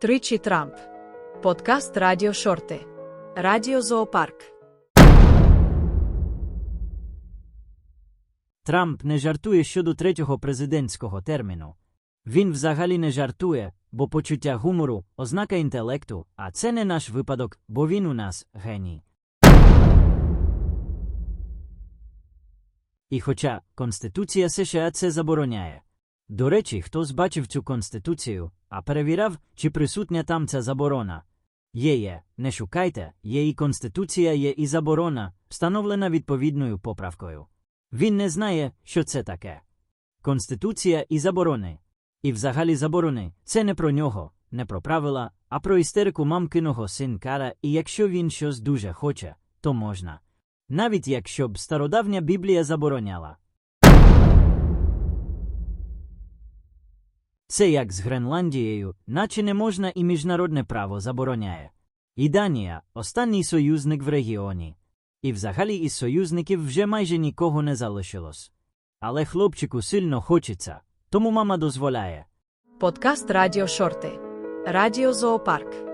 Тричі Трамп. Подкаст Радіо Шорти. Радіо Зоопарк. Трамп не жартує щодо третього президентського терміну. Він взагалі не жартує, бо почуття гумору ознака інтелекту, а це не наш випадок, бо він у нас геній. І хоча Конституція США це забороняє. До речі, хтось бачив цю конституцію, а перевіряв, чи присутня там ця заборона. Є є, не шукайте, і конституція, є і заборона, встановлена відповідною поправкою. Він не знає, що це таке. Конституція і заборони. І взагалі заборони це не про нього, не про правила, а про істерику мамкиного синкара, і якщо він щось дуже хоче, то можна. Навіть якщо б стародавня Біблія забороняла. Це як з Гренландією, наче не можна і міжнародне право забороняє. І Данія останній союзник в регіоні. І взагалі із союзників вже майже нікого не залишилось. Але хлопчику сильно хочеться, тому мама дозволяє. Подкаст Радіо Шорти. Радіо Зоопарк.